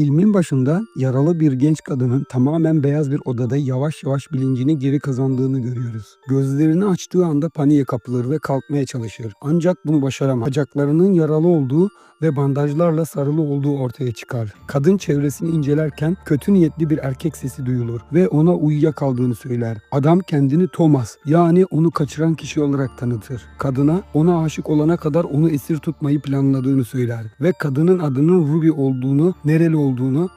Filmin başında yaralı bir genç kadının tamamen beyaz bir odada yavaş yavaş bilincini geri kazandığını görüyoruz. Gözlerini açtığı anda paniğe kapılır ve kalkmaya çalışır. Ancak bunu başaramaz. Bacaklarının yaralı olduğu ve bandajlarla sarılı olduğu ortaya çıkar. Kadın çevresini incelerken kötü niyetli bir erkek sesi duyulur ve ona uyuyakaldığını söyler. Adam kendini Thomas yani onu kaçıran kişi olarak tanıtır. Kadına ona aşık olana kadar onu esir tutmayı planladığını söyler ve kadının adının Ruby olduğunu, nereli olduğunu,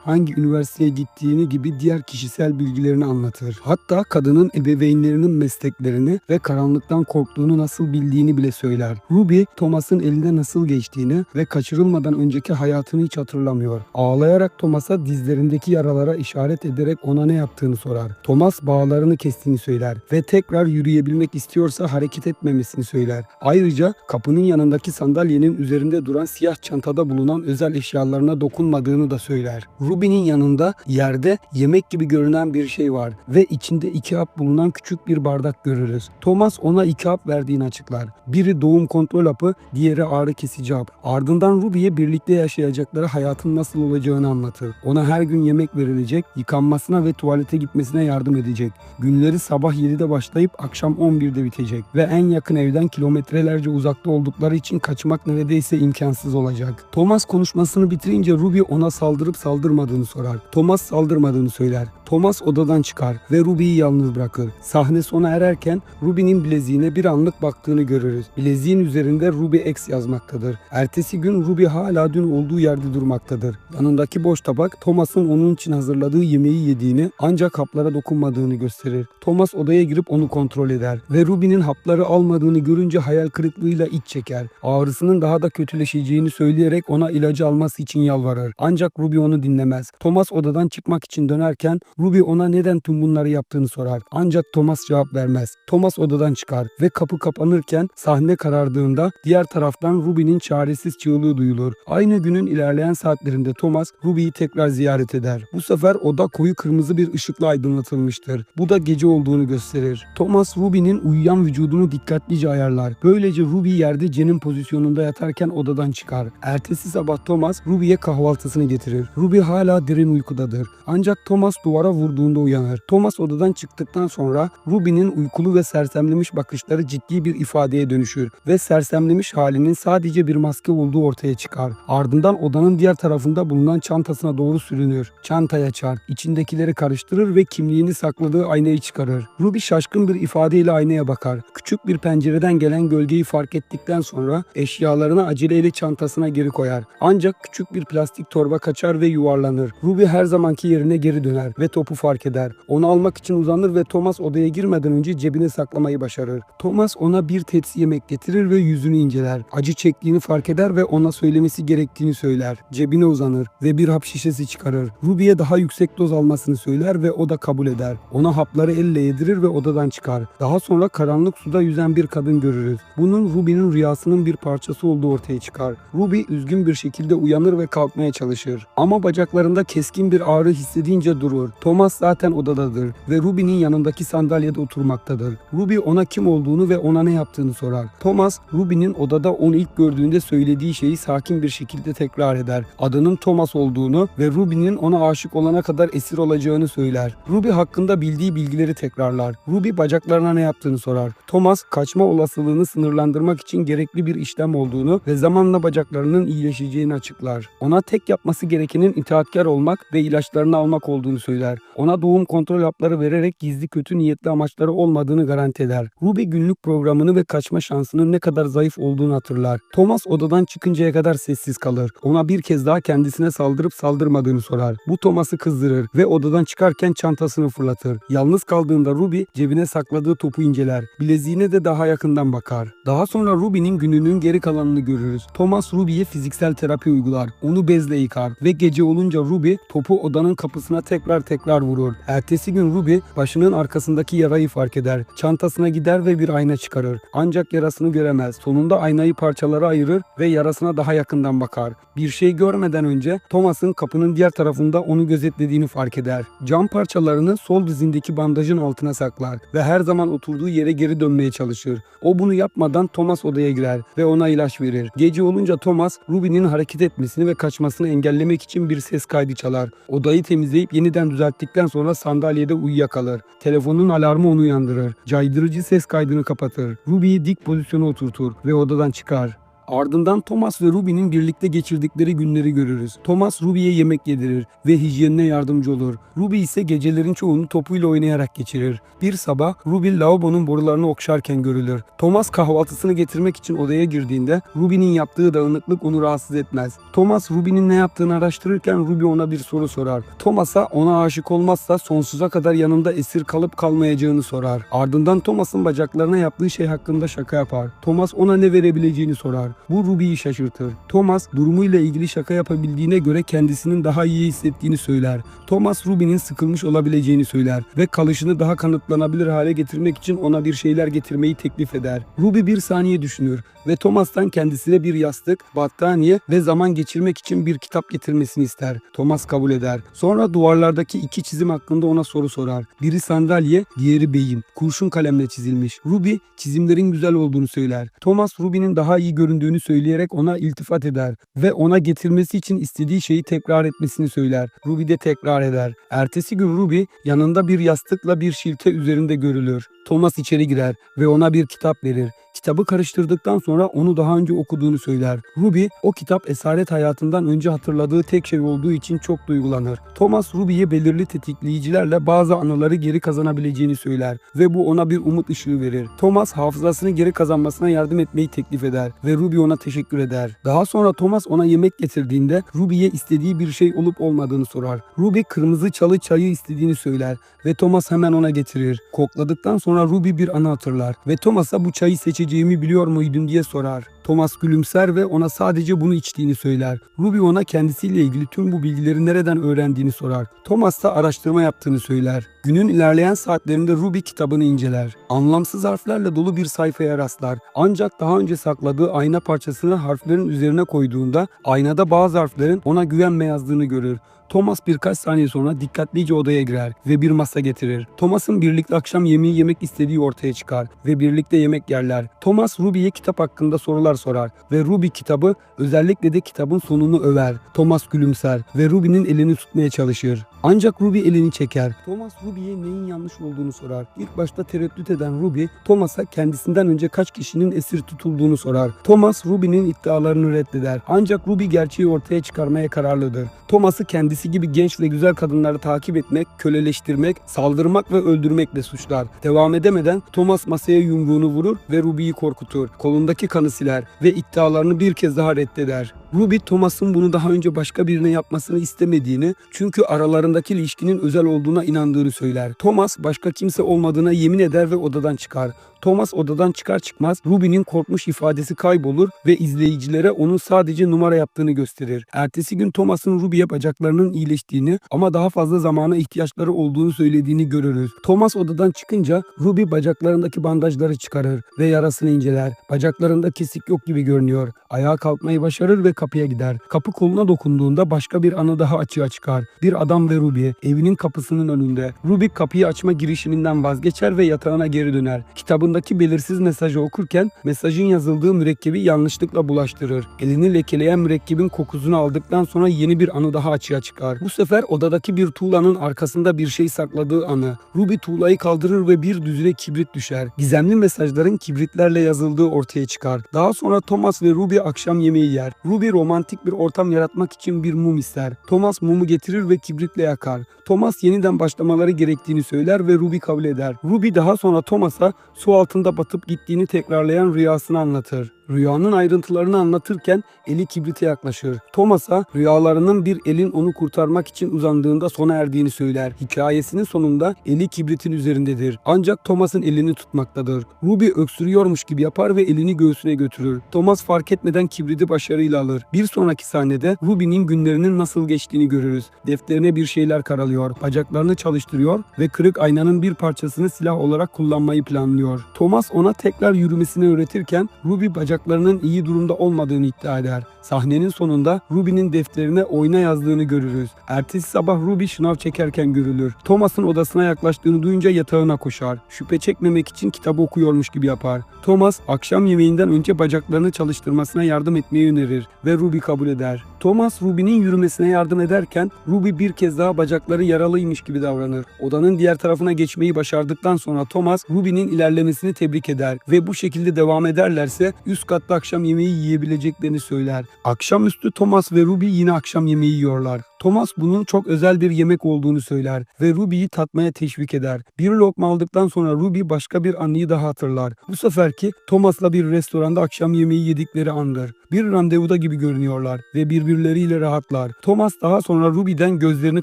hangi üniversiteye gittiğini gibi diğer kişisel bilgilerini anlatır. Hatta kadının ebeveynlerinin mesleklerini ve karanlıktan korktuğunu nasıl bildiğini bile söyler. Ruby, Thomas'ın eline nasıl geçtiğini ve kaçırılmadan önceki hayatını hiç hatırlamıyor. Ağlayarak Thomas'a dizlerindeki yaralara işaret ederek ona ne yaptığını sorar. Thomas bağlarını kestiğini söyler ve tekrar yürüyebilmek istiyorsa hareket etmemesini söyler. Ayrıca kapının yanındaki sandalyenin üzerinde duran siyah çantada bulunan özel eşyalarına dokunmadığını da söyler. Ruby'nin yanında yerde yemek gibi görünen bir şey var ve içinde iki hap bulunan küçük bir bardak görürüz. Thomas ona iki hap verdiğini açıklar. Biri doğum kontrol hapı, diğeri ağrı kesici hap. Ardından Ruby'ye birlikte yaşayacakları hayatın nasıl olacağını anlatır. Ona her gün yemek verilecek, yıkanmasına ve tuvalete gitmesine yardım edecek. Günleri sabah 7'de başlayıp akşam 11'de bitecek ve en yakın evden kilometrelerce uzakta oldukları için kaçmak neredeyse imkansız olacak. Thomas konuşmasını bitirince Ruby ona saldırıp saldırmadığını sorar. Thomas saldırmadığını söyler. Thomas odadan çıkar ve Ruby'yi yalnız bırakır. Sahne sona ererken Ruby'nin bileziğine bir anlık baktığını görürüz. Bileziğin üzerinde Ruby X yazmaktadır. Ertesi gün Ruby hala dün olduğu yerde durmaktadır. Yanındaki boş tabak Thomas'ın onun için hazırladığı yemeği yediğini ancak haplara dokunmadığını gösterir. Thomas odaya girip onu kontrol eder ve Ruby'nin hapları almadığını görünce hayal kırıklığıyla iç çeker. Ağrısının daha da kötüleşeceğini söyleyerek ona ilacı alması için yalvarır. Ancak Ruby onu dinlemez. Thomas odadan çıkmak için dönerken Ruby ona neden tüm bunları yaptığını sorar. Ancak Thomas cevap vermez. Thomas odadan çıkar ve kapı kapanırken sahne karardığında diğer taraftan Ruby'nin çaresiz çığlığı duyulur. Aynı günün ilerleyen saatlerinde Thomas Ruby'yi tekrar ziyaret eder. Bu sefer oda koyu kırmızı bir ışıkla aydınlatılmıştır. Bu da gece olduğunu gösterir. Thomas Ruby'nin uyuyan vücudunu dikkatlice ayarlar. Böylece Ruby yerde Jen'in pozisyonunda yatarken odadan çıkar. Ertesi sabah Thomas Ruby'ye kahvaltısını getirir. Ruby hala derin uykudadır. Ancak Thomas duvara vurduğunda uyanır. Thomas odadan çıktıktan sonra Ruby'nin uykulu ve sersemlemiş bakışları ciddi bir ifadeye dönüşür ve sersemlemiş halinin sadece bir maske olduğu ortaya çıkar. Ardından odanın diğer tarafında bulunan çantasına doğru sürünür. Çantayı açar, içindekileri karıştırır ve kimliğini sakladığı aynayı çıkarır. Ruby şaşkın bir ifadeyle aynaya bakar. Küçük bir pencereden gelen gölgeyi fark ettikten sonra eşyalarını aceleyle çantasına geri koyar. Ancak küçük bir plastik torba kaçar ve yuvarlanır. Ruby her zamanki yerine geri döner ve topu fark eder. Onu almak için uzanır ve Thomas odaya girmeden önce cebine saklamayı başarır. Thomas ona bir tepsi yemek getirir ve yüzünü inceler. Acı çektiğini fark eder ve ona söylemesi gerektiğini söyler. Cebine uzanır ve bir hap şişesi çıkarır. Ruby'ye daha yüksek doz almasını söyler ve o da kabul eder. Ona hapları elle yedirir ve odadan çıkar. Daha sonra karanlık suda yüzen bir kadın görürüz. Bunun Ruby'nin rüyasının bir parçası olduğu ortaya çıkar. Ruby üzgün bir şekilde uyanır ve kalkmaya çalışır. Ama bacaklarında keskin bir ağrı hissedince durur. Thomas zaten odadadır ve Ruby'nin yanındaki sandalyede oturmaktadır. Ruby ona kim olduğunu ve ona ne yaptığını sorar. Thomas, Ruby'nin odada onu ilk gördüğünde söylediği şeyi sakin bir şekilde tekrar eder. Adının Thomas olduğunu ve Ruby'nin ona aşık olana kadar esir olacağını söyler. Ruby hakkında bildiği bilgileri tekrarlar. Ruby bacaklarına ne yaptığını sorar. Thomas, kaçma olasılığını sınırlandırmak için gerekli bir işlem olduğunu ve zamanla bacaklarının iyileşeceğini açıklar. Ona tek yapması gerekenin itaatkar olmak ve ilaçlarını almak olduğunu söyler. Ona doğum kontrol hapları vererek gizli kötü niyetli amaçları olmadığını garanti eder. Ruby günlük programını ve kaçma şansının ne kadar zayıf olduğunu hatırlar. Thomas odadan çıkıncaya kadar sessiz kalır. Ona bir kez daha kendisine saldırıp saldırmadığını sorar. Bu Thomas'ı kızdırır ve odadan çıkarken çantasını fırlatır. Yalnız kaldığında Ruby cebine sakladığı topu inceler. Bileziğine de daha yakından bakar. Daha sonra Ruby'nin gününün geri kalanını görürüz. Thomas Ruby'ye fiziksel terapi uygular. Onu bezle yıkar ve gece olunca Ruby topu odanın kapısına tekrar tekrar vurur. Ertesi gün Ruby başının arkasındaki yarayı fark eder. Çantasına gider ve bir ayna çıkarır. Ancak yarasını göremez. Sonunda aynayı parçalara ayırır ve yarasına daha yakından bakar. Bir şey görmeden önce Thomas'ın kapının diğer tarafında onu gözetlediğini fark eder. Cam parçalarını sol dizindeki bandajın altına saklar ve her zaman oturduğu yere geri dönmeye çalışır. O bunu yapmadan Thomas odaya girer ve ona ilaç verir. Gece olunca Thomas Ruby'nin hareket etmesini ve kaçmasını engellemek için bir ses kaydı çalar. Odayı temizleyip yeniden düzelttikten sonra sandalyede uyuyakalır. Telefonun alarmı onu uyandırır. Caydırıcı ses kaydını kapatır. Ruby'yi dik pozisyona oturtur ve odadan çıkar. Ardından Thomas ve Ruby'nin birlikte geçirdikleri günleri görürüz. Thomas Ruby'ye yemek yedirir ve hijyenine yardımcı olur. Ruby ise gecelerin çoğunu topuyla oynayarak geçirir. Bir sabah Ruby lavabonun borularını okşarken görülür. Thomas kahvaltısını getirmek için odaya girdiğinde Ruby'nin yaptığı dağınıklık onu rahatsız etmez. Thomas Ruby'nin ne yaptığını araştırırken Ruby ona bir soru sorar. Thomas'a ona aşık olmazsa sonsuza kadar yanında esir kalıp kalmayacağını sorar. Ardından Thomas'ın bacaklarına yaptığı şey hakkında şaka yapar. Thomas ona ne verebileceğini sorar. Bu Ruby'yi şaşırtır. Thomas durumuyla ilgili şaka yapabildiğine göre kendisinin daha iyi hissettiğini söyler. Thomas Ruby'nin sıkılmış olabileceğini söyler ve kalışını daha kanıtlanabilir hale getirmek için ona bir şeyler getirmeyi teklif eder. Ruby bir saniye düşünür ve Thomas'tan kendisine bir yastık, battaniye ve zaman geçirmek için bir kitap getirmesini ister. Thomas kabul eder. Sonra duvarlardaki iki çizim hakkında ona soru sorar. Biri sandalye, diğeri beyin. Kurşun kalemle çizilmiş. Ruby çizimlerin güzel olduğunu söyler. Thomas Ruby'nin daha iyi göründüğünü söyleyerek ona iltifat eder ve ona getirmesi için istediği şeyi tekrar etmesini söyler. Ruby de tekrar eder. Ertesi gün Ruby yanında bir yastıkla bir şilte üzerinde görülür. Thomas içeri girer ve ona bir kitap verir. Kitabı karıştırdıktan sonra onu daha önce okuduğunu söyler. Ruby o kitap esaret hayatından önce hatırladığı tek şey olduğu için çok duygulanır. Thomas Ruby'ye belirli tetikleyicilerle bazı anıları geri kazanabileceğini söyler ve bu ona bir umut ışığı verir. Thomas hafızasını geri kazanmasına yardım etmeyi teklif eder ve Ruby ona teşekkür eder. Daha sonra Thomas ona yemek getirdiğinde Ruby'ye istediği bir şey olup olmadığını sorar. Ruby kırmızı çalı çayı istediğini söyler ve Thomas hemen ona getirir. Kokladıktan sonra Ruby bir anı hatırlar ve Thomas'a bu çayı seçeceğimi biliyor muydun diye sorar. Thomas gülümser ve ona sadece bunu içtiğini söyler. Ruby ona kendisiyle ilgili tüm bu bilgileri nereden öğrendiğini sorar. Thomas da araştırma yaptığını söyler. Günün ilerleyen saatlerinde Ruby kitabını inceler. Anlamsız harflerle dolu bir sayfaya rastlar. Ancak daha önce sakladığı ayna parçasını harflerin üzerine koyduğunda aynada bazı harflerin ona güvenme yazdığını görür. Thomas birkaç saniye sonra dikkatlice odaya girer ve bir masa getirir. Thomas'ın birlikte akşam yemeği yemek istediği ortaya çıkar ve birlikte yemek yerler. Thomas Ruby'ye kitap hakkında sorular sorar ve Ruby kitabı özellikle de kitabın sonunu över. Thomas gülümser ve Ruby'nin elini tutmaya çalışır. Ancak Ruby elini çeker. Thomas Ruby'ye neyin yanlış olduğunu sorar. İlk başta tereddüt eden Ruby, Thomas'a kendisinden önce kaç kişinin esir tutulduğunu sorar. Thomas Ruby'nin iddialarını reddeder. Ancak Ruby gerçeği ortaya çıkarmaya kararlıdır. Thomas'ı kendisi gibi genç ve güzel kadınları takip etmek, köleleştirmek, saldırmak ve öldürmekle suçlar. Devam edemeden Thomas masaya yumruğunu vurur ve Ruby'yi korkutur. Kolundaki kanı siler ve iddialarını bir kez daha reddeder. Ruby Thomas'ın bunu daha önce başka birine yapmasını istemediğini çünkü aralarındaki ilişkinin özel olduğuna inandığını söyler. Thomas başka kimse olmadığına yemin eder ve odadan çıkar. Thomas odadan çıkar çıkmaz Ruby'nin korkmuş ifadesi kaybolur ve izleyicilere onun sadece numara yaptığını gösterir. Ertesi gün Thomas'ın Ruby'ye bacaklarının iyileştiğini ama daha fazla zamana ihtiyaçları olduğunu söylediğini görürüz. Thomas odadan çıkınca Ruby bacaklarındaki bandajları çıkarır ve yarasını inceler. Bacaklarında kesik yok gibi görünüyor. Ayağa kalkmayı başarır ve kapıya gider. Kapı koluna dokunduğunda başka bir anı daha açığa çıkar. Bir adam ve Ruby evinin kapısının önünde. Ruby kapıyı açma girişiminden vazgeçer ve yatağına geri döner. Kitabındaki belirsiz mesajı okurken mesajın yazıldığı mürekkebi yanlışlıkla bulaştırır. Elini lekeleyen mürekkebin kokusunu aldıktan sonra yeni bir anı daha açığa çıkar. Bu sefer odadaki bir tuğlanın arkasında bir şey sakladığı anı. Ruby tuğlayı kaldırır ve bir düzine kibrit düşer. Gizemli mesajların kibritlerle yazıldığı ortaya çıkar. Daha sonra Thomas ve Ruby akşam yemeği yer. Ruby romantik bir ortam yaratmak için bir mum ister. Thomas mumu getirir ve kibritle yakar. Thomas yeniden başlamaları gerektiğini söyler ve Ruby kabul eder. Ruby daha sonra Thomas'a su altında batıp gittiğini tekrarlayan rüyasını anlatır. Rüyanın ayrıntılarını anlatırken eli kibrite yaklaşır. Thomas'a rüyalarının bir elin onu kurtarmak için uzandığında sona erdiğini söyler. Hikayesinin sonunda eli kibritin üzerindedir. Ancak Thomas'ın elini tutmaktadır. Ruby öksürüyormuş gibi yapar ve elini göğsüne götürür. Thomas fark etmeden kibriti başarıyla alır. Bir sonraki sahnede Ruby'nin günlerinin nasıl geçtiğini görürüz. Defterine bir şeyler karalıyor, bacaklarını çalıştırıyor ve kırık aynanın bir parçasını silah olarak kullanmayı planlıyor. Thomas ona tekrar yürümesini öğretirken Ruby bacaklarının iyi durumda olmadığını iddia eder. Sahnenin sonunda Ruby'nin defterine oyna yazdığını görürüz. Ertesi sabah Ruby şınav çekerken görülür. Thomas'ın odasına yaklaştığını duyunca yatağına koşar. Şüphe çekmemek için kitabı okuyormuş gibi yapar. Thomas akşam yemeğinden önce bacaklarını çalıştırmasına yardım etmeyi önerir ve Ruby kabul eder. Thomas Ruby'nin yürümesine yardım ederken Ruby bir kez daha bacakları yaralıymış gibi davranır. Odanın diğer tarafına geçmeyi başardıktan sonra Thomas Ruby'nin ilerlemesini tebrik eder ve bu şekilde devam ederlerse üst katta akşam yemeği yiyebileceklerini söyler. Akşamüstü Thomas ve Ruby yine akşam yemeği yiyorlar. Thomas bunun çok özel bir yemek olduğunu söyler ve Ruby'yi tatmaya teşvik eder. Bir lokma aldıktan sonra Ruby başka bir anıyı daha hatırlar. Bu seferki Thomas'la bir restoranda akşam yemeği yedikleri andır. Bir randevuda gibi görünüyorlar ve birbirleriyle rahatlar. Thomas daha sonra Ruby'den gözlerini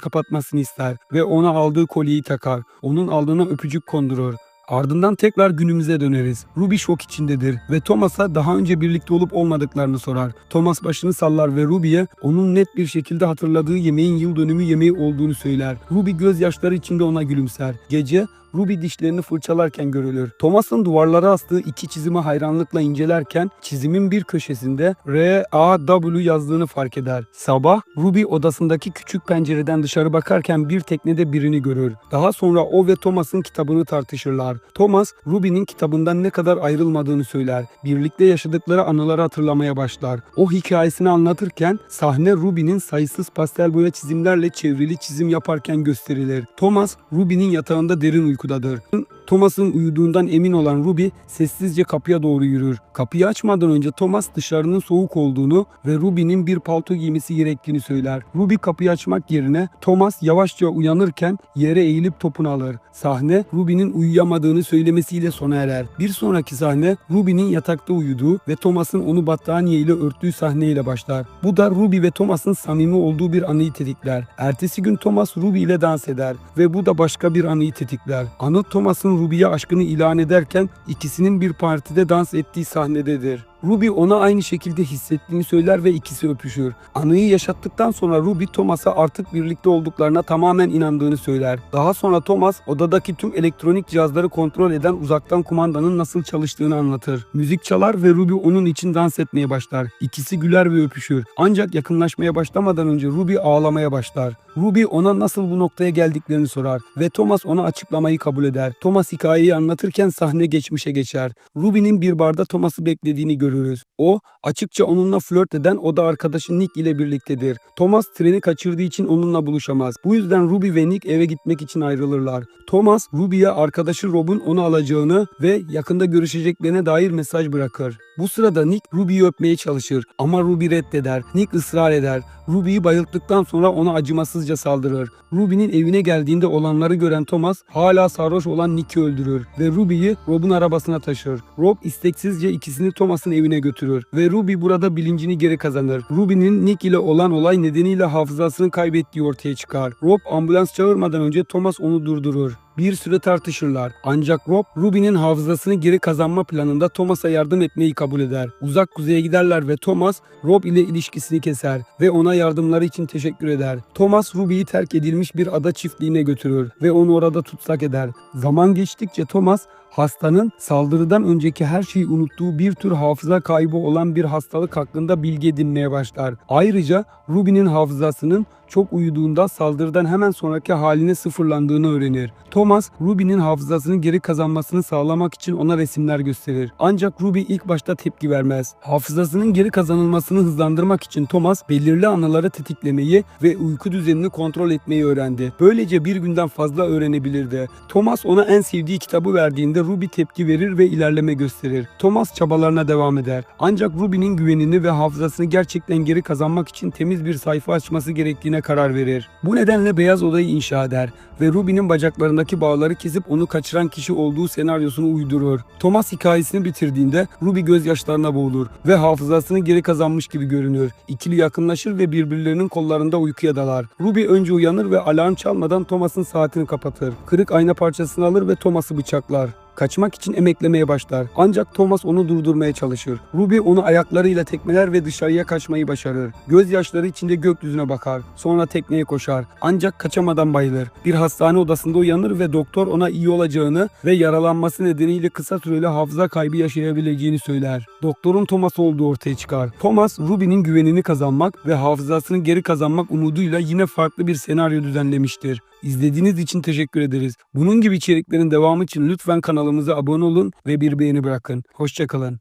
kapatmasını ister ve ona aldığı kolyeyi takar. Onun alnına öpücük kondurur. Ardından tekrar günümüze döneriz. Ruby şok içindedir ve Thomas'a daha önce birlikte olup olmadıklarını sorar. Thomas başını sallar ve Ruby'ye onun net bir şekilde hatırladığı yemeğin yıl dönümü yemeği olduğunu söyler. Ruby gözyaşları içinde ona gülümser. Gece Ruby dişlerini fırçalarken görülür. Thomas'ın duvarlara astığı iki çizimi hayranlıkla incelerken çizimin bir köşesinde R-A-W yazdığını fark eder. Sabah Ruby odasındaki küçük pencereden dışarı bakarken bir teknede birini görür. Daha sonra o ve Thomas'ın kitabını tartışırlar. Thomas, Ruby'nin kitabından ne kadar ayrılmadığını söyler. Birlikte yaşadıkları anıları hatırlamaya başlar. O hikayesini anlatırken sahne Ruby'nin sayısız pastel boya çizimlerle çevrili çizim yaparken gösterilir. Thomas, Ruby'nin yatağında derin uykudadır. Thomas'ın uyuduğundan emin olan Ruby sessizce kapıya doğru yürür. Kapıyı açmadan önce Thomas dışarının soğuk olduğunu ve Ruby'nin bir palto giymesi gerektiğini söyler. Ruby kapıyı açmak yerine Thomas yavaşça uyanırken yere eğilip topunu alır. Sahne Ruby'nin uyuyamadığını söylemesiyle sona erer. Bir sonraki sahne Ruby'nin yatakta uyuduğu ve Thomas'ın onu battaniye ile örttüğü sahneyle başlar. Bu da Ruby ve Thomas'ın samimi olduğu bir anıyı tetikler. Ertesi gün Thomas Ruby ile dans eder ve bu da başka bir anıyı tetikler. Anı Thomas'ın Ruby'ye aşkını ilan ederken ikisinin bir partide dans ettiği sahnededir. Ruby ona aynı şekilde hissettiğini söyler ve ikisi öpüşür. Anıyı yaşattıktan sonra Ruby Thomas'a artık birlikte olduklarına tamamen inandığını söyler. Daha sonra Thomas odadaki tüm elektronik cihazları kontrol eden uzaktan kumandanın nasıl çalıştığını anlatır. Müzik çalar ve Ruby onun için dans etmeye başlar. İkisi güler ve öpüşür. Ancak yakınlaşmaya başlamadan önce Ruby ağlamaya başlar. Ruby ona nasıl bu noktaya geldiklerini sorar ve Thomas ona açıklamayı kabul eder. Thomas hikayeyi anlatırken sahne geçmişe geçer. Ruby'nin bir barda Thomas'ı beklediğini görürüz. O açıkça onunla flört eden oda arkadaşı Nick ile birliktedir. Thomas treni kaçırdığı için onunla buluşamaz. Bu yüzden Ruby ve Nick eve gitmek için ayrılırlar. Thomas Ruby'ye arkadaşı Rob'un onu alacağını ve yakında görüşeceklerine dair mesaj bırakır. Bu sırada Nick Ruby'yi öpmeye çalışır ama Ruby reddeder. Nick ısrar eder. Ruby'yi bayılttıktan sonra ona acımasızca saldırır. Ruby'nin evine geldiğinde olanları gören Thomas hala sarhoş olan Nick'i öldürür ve Ruby'yi Rob'un arabasına taşır. Rob isteksizce ikisini Thomas'ın evine götürür ve Ruby burada bilincini geri kazanır. Ruby'nin Nick ile olan olay nedeniyle hafızasını kaybettiği ortaya çıkar. Rob ambulans çağırmadan önce Thomas onu durdurur. Bir süre tartışırlar. Ancak Rob, Ruby'nin hafızasını geri kazanma planında Thomas'a yardım etmeyi kabul eder. Uzak kuzeye giderler ve Thomas, Rob ile ilişkisini keser ve ona yardımları için teşekkür eder. Thomas, Ruby'yi terk edilmiş bir ada çiftliğine götürür ve onu orada tutsak eder. Zaman geçtikçe Thomas, hastanın saldırıdan önceki her şeyi unuttuğu bir tür hafıza kaybı olan bir hastalık hakkında bilgi edinmeye başlar. Ayrıca Ruby'nin hafızasının çok uyuduğunda saldırıdan hemen sonraki haline sıfırlandığını öğrenir. Thomas, Ruby'nin hafızasını geri kazanmasını sağlamak için ona resimler gösterir. Ancak Ruby ilk başta tepki vermez. Hafızasının geri kazanılmasını hızlandırmak için Thomas belirli anıları tetiklemeyi ve uyku düzenini kontrol etmeyi öğrendi. Böylece bir günden fazla öğrenebilirdi. Thomas ona en sevdiği kitabı verdiğinde Ruby tepki verir ve ilerleme gösterir. Thomas çabalarına devam eder. Ancak Ruby'nin güvenini ve hafızasını gerçekten geri kazanmak için temiz bir sayfa açması gerektiğine karar verir. Bu nedenle beyaz odayı inşa eder ve Ruby'nin bacaklarındaki bağları kesip onu kaçıran kişi olduğu senaryosunu uydurur. Thomas hikayesini bitirdiğinde Ruby gözyaşlarına boğulur ve hafızasını geri kazanmış gibi görünür. İkili yakınlaşır ve birbirlerinin kollarında uykuya dalar. Ruby önce uyanır ve alarm çalmadan Thomas'ın saatini kapatır. Kırık ayna parçasını alır ve Thomas'ı bıçaklar. Kaçmak için emeklemeye başlar. Ancak Thomas onu durdurmaya çalışır. Ruby onu ayaklarıyla tekmeler ve dışarıya kaçmayı başarır. Gözyaşları içinde gökyüzüne bakar. Sonra tekneye koşar. Ancak kaçamadan bayılır. Bir hastane odasında uyanır ve doktor ona iyi olacağını ve yaralanması nedeniyle kısa süreli hafıza kaybı yaşayabileceğini söyler. Doktorun Thomas olduğu ortaya çıkar. Thomas, Ruby'nin güvenini kazanmak ve hafızasını geri kazanmak umuduyla yine farklı bir senaryo düzenlemiştir. İzlediğiniz için teşekkür ederiz. Bunun gibi içeriklerin devamı için lütfen kanalımıza abone olun ve bir beğeni bırakın. Hoşçakalın.